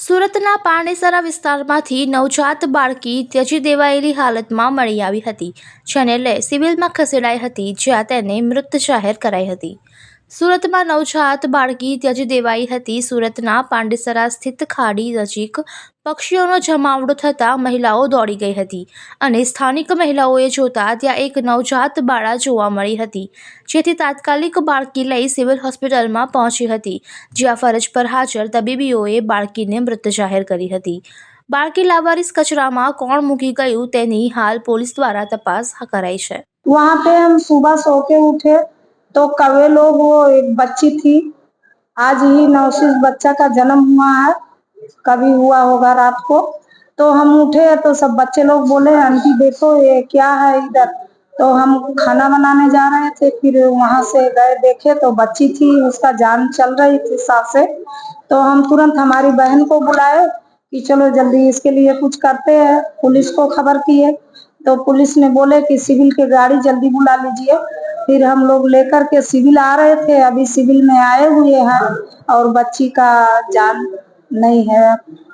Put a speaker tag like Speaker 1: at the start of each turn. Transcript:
Speaker 1: સુરતના પારણેસરા વિસ્તારમાંથી નવજાત બાળકી ત્યજી દેવાયેલી હાલતમાં મળી આવી હતી, જેને લઈ સિવિલમાં ખસેડાઈ હતી, જ્યાં તેને મૃત જાહેર કરાઈ હતી. સુરતમાં નવજાત બાળકી ત્યજી દેવાઈ હતી. સુરતના પાંડેસરા સ્થિત ખાડી નજીક પક્ષીઓનો જમાવડો થતાં મહિલાઓ દોડી ગઈ હતી અને સ્થાનિક મહિલાઓએ જોતા ત્યાં એક નવજાત બાળા જોવા મળી હતી, જેથી તાત્કાલિક બાળકી લઈ સિવિલ હોસ્પિટલમાં પહોંચી હતી, જ્યાં ફરજ પર હાજર તબીબીઓએ બાળકીને મૃત જાહેર કરી હતી. બાળકી લાવારીસ કચરામાં કોણ મૂકી ગયું તેની હાલ પોલીસ દ્વારા તપાસ કરાઈ છે.
Speaker 2: વહાં પે હમ સુબહ સો કે ઉઠે तो कवे लोग वो एक बच्ची थी। आज ही नवशीष बच्चा का जन्म हुआ है। कभी हुआ होगा रात को। तो हम उठे तो सब बच्चे लोग बोले, आंटी देखो ये क्या है इधर। तो हम खाना बनाने जा रहे थे, फिर वहाँ से गए देखे तो बच्ची थी, उसका जान चल रही थी सांस से। तो हम तुरंत हमारी बहन को बुलाए कि चलो जल्दी इसके लिए कुछ करते हैं। पुलिस को खबर किए। तो पुलिस ने बोले कि सिविल की गाड़ी जल्दी बुला लीजिए। फिर हम लोग लेकर के सिविल आ रहे थे, अभी सिविल में आए हुए हैं और बच्ची का जान नहीं है।